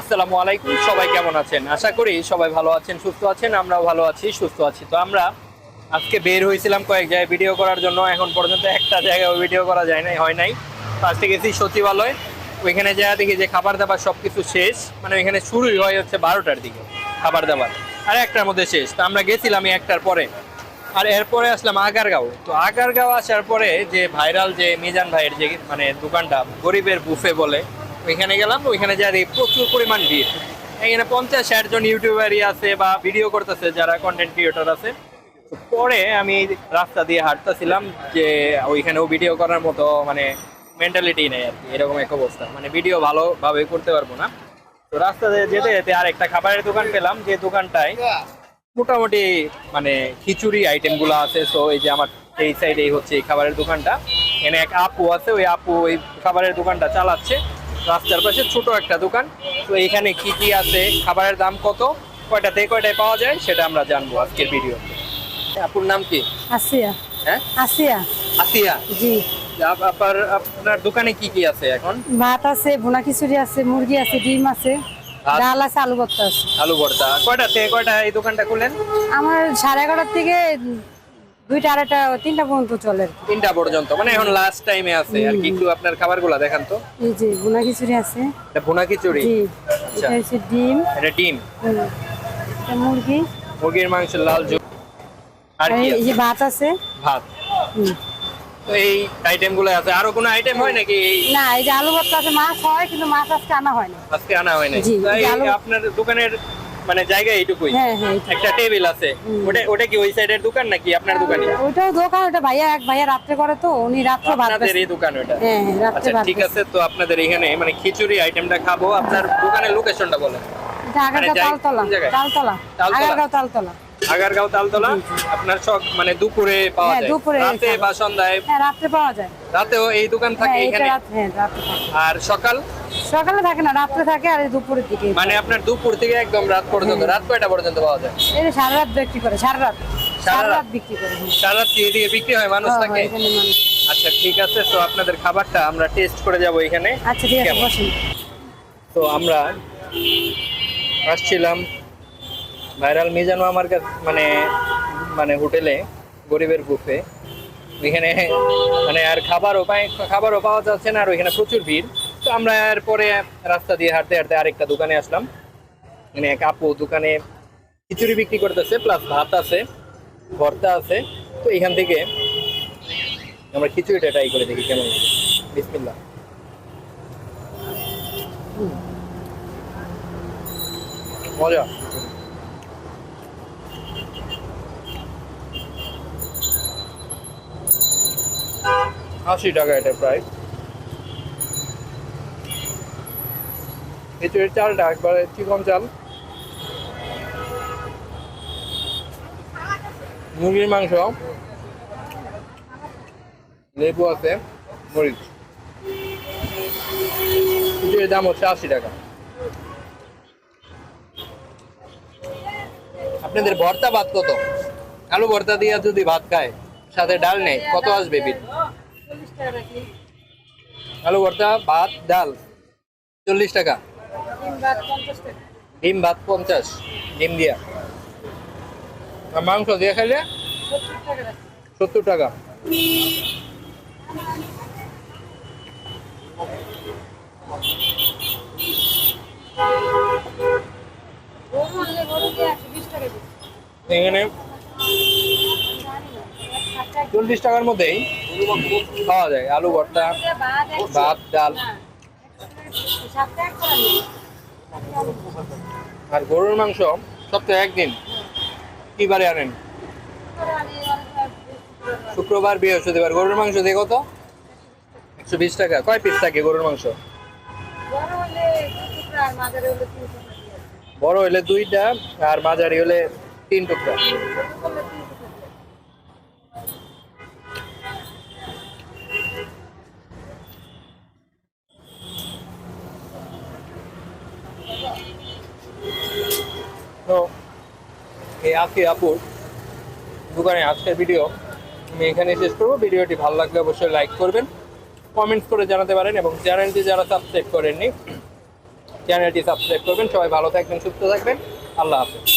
আসসালামু আলাইকুম, সবাই কেমন আছেন? আশা করি সবাই ভালো আছেন, সুস্থ আছেন, আমরাও ভালো আছি, সুস্থ আছি। তো আমরা আজকে বের হয়েছিলাম কয়েক জায়গায় ভিডিও করার জন্য, এখন পর্যন্ত একটা জায়গায় ভিডিও করা যায় নাই, হয় নাই। তো আজকে গেছি সচিবালয়, ওইখানে যা দেখি যে খাবার দাবার সব কিছু শেষ মানে ওইখানে শুরুই হয় হচ্ছে বারোটার দিকে, খাবার দাবার। আর একটার মধ্যে শেষ। তো আমরা গেছিলাম একটার পরে। আর এরপরে আসলাম আগারগাঁও। তো আগারগাঁও আসার পরে যে ভাইরাল যে মিজান ভাইয়ের যে মানে দোকানটা, গরিবের বুফে বলে ওইখানে গেলাম, ওইখানে যা দেখি প্রচুর পরিমাণ ভিড়। এখানে পঞ্চাশ ষাট জন ইউটিউবারই আছে বা ভিডিও করতেছে, যারা কন্টেন্ট ক্রিয়েটর আছে। পরে আমি রাস্তা দিয়ে হাঁটতেছিলাম যে ওইখানেও ভিডিও করার মতো মানে মেন্টালিটি নেই আর কি, এরকম এক অবস্থা। মানে ভিডিও ভালোভাবে করতে পারব না। তো রাস্তা দিয়ে যেতে যেতে আর একটা খাবারের দোকান পেলাম, যে দোকানটায় মোটামুটি মানে খিচুড়ি আইটেমগুলো আছে। সো এই যে আমার এই সাইডে হচ্ছে এই খাবারের দোকানটা। এখানে এক আপু আছে, ওই আপু ওই খাবারের দোকানটা চালাচ্ছে। রাস্তার পাশে ছোট একটা দোকান। তো এখানে কি কি আছে খাবারের দাম কত কয়টা থেকে কয়টায় পাওয়া যায় সেটা আমরা জানব আজকের ভিডিওতে আপুর নাম কি? আসিয়া। হ্যাঁ? আসিয়া। আসিয়া? জি। আপনার আপনার দোকানে কি কি আছে এখন? ভাত আছে ভুনা খিচুড়ি আছে মুরগি আছে ডিম আছে? ডাল আছে আলু ভর্তা আছে। আলু ভর্তা। কয়টা থেকে কয়টা এই দোকানটা খুললেন আমার সাড়ে এগারোটার থেকে দুইটা আড়াইটা তিনটা পর্যন্ত চলে। তিনটা পর্যন্ত মানে এখন লাস্ট টাইমে আছে। আর কি একটু আপনার খাবারগুলো দেখান তো। এই যে ভুনা খিচুড়ি আছে। এটা ভুনা খিচুড়ি? জি। আচ্ছা। এটা হচ্ছে ডিম। এটা ডিম? এটা মুরগি। মুরগির মাংস লাল ঝোল। আর কি এই যে ভাত আছে। ভাত। তো এই আইটেমগুলো আছে। আরও কোনো আইটেম হয় নাকি না এই যে আলু ভর্তা আছে মাছ হয় কিন্তু মাছ আজকে আনা হয় না আজকে আনা হয় আলু- আপনার দোকানের মানে জায়গা এইটুকুই। হ্যাঁ হ্যাঁ এইটা। একটা টেবিল আছে। ওটা ওটা কি ওই সাইডের দোকান নাকি আপনার দোকানে ওইটাও দোকান ওটা ভাইয়া এক ভাইয়া রাত্রে করে তো উনি রাত্রে ভাত আপনাদের এই দোকান ওটা হ্যাঁ হ্যাঁ রাত্রে আচ্ছা ভাত ঠিক আছে তো আপনাদের এখানে মানে খিচুড়ি আইটেমটা খাব। আপনার দোকানের লোকেশনটা বলেন। এটা আগারগাঁও তালতলা? তালতলা? আগারগাঁও তালতলা। আগারগাঁও তালতলা? আপনার সব মানে দুপুরে পাওয়া হ্যাঁ, যায়। দুপুরে রাতে বা সন্ধ্যায়? হ্যাঁ রাত্রে পাওয়া যায়। রাতেও এই দোকান থাকে হ্যাঁ এখানে? হ্যাঁ। আর সকাল? সকালে থাকে না রাত্রে থাকে আর দুপুরের দিকে। মানে আপনার দুপুর থেকে একদম রাত পর্যন্ত রাত কয়টা পর্যন্ত পাওয়া যায়? এই যে সারা রাত বিক্রি করে সারা রাত। সারা রাত? বিক্রি করে হ্যাঁ। সারা রাত এদিকে বিক্রি হয় মানুষ হ্যাঁ, থাকে? হ্যাঁ। আচ্ছা ঠিক আছে তো আপনাদের খাবারটা আমরা টেস্ট করে যাব এখানে। আচ্ছা ঠিক আছে বসুন। তো আমরা আসছিলাম ভাইরাল মিজানো আমার কাছে মানে মানে হোটেলে গরিবের বুফে। ওইখানে মানে আর খাবারও পাই খাবারও পাওয়া যাচ্ছে না আর ওইখানে প্রচুর ভিড়। তো আমরা এরপরে রাস্তা দিয়ে হাঁটতে হাঁটতে আরেকটা দোকানে আসলাম। মানে এক আপু দোকানে খিচুড়ি বিক্রি করতেছে প্লাস ভাত আছে, ভর্তা আছে। তো এখান থেকে আমরা খিচুড়িটা ট্রাই করে দেখি কেমন লাগে। বিসমিল্লাহ। মজা। আশি টাকা এটা প্রায় খিচুড়ির চালটা, একবারে চিকন চাল। মুরগির মাংস। লেবু আছে, মরিচ। খিচুড়ির দাম হচ্ছে আশি টাকা। আপনাদের ভর্তা ভাত কত? আলু ভর্তা দিয়ে যদি ভাত খায়, সাথে ডাল নেই, কত আসবে বিল? আলু ভর্তা, ভাত, ডাল। চল্লিশ টাকা। ডিম ভাত পঞ্চাশ। ডিম দিয়া। মাংস দিয়ে খাইলে? সত্তর টাকা। চল্লিশ টাকার মধ্যেই পাওয়া যায়, আলু ভর্তা, ভাত, ডাল। আর গরুর মাংস সপ্তাহে একদিন। কি বারে আনেন? শুক্রবার, বৃহস্পতিবার। গরুর মাংস দিয়ে কত? একশো বিশ টাকা। কয় পিস থাকে গরুর মাংস? বড় হইলে দুইটা, আর মাঝারি হলে তিন টুকরা। তো, এই আছি আপুর দোকানে আজকের ভিডিও আমি এখানে শেষ করব। ভিডিওটি ভালো লাগলে অবশ্যই লাইক করবেন কমেন্টস করে জানাতে পারেন এবং চ্যানেলটি যারা সাবস্ক্রাইব করেননি, চ্যানেলটি সাবস্ক্রাইব করবেন। সবাই ভালো থাকবেন, সুস্থ থাকবেন। আল্লাহ হাফেজ।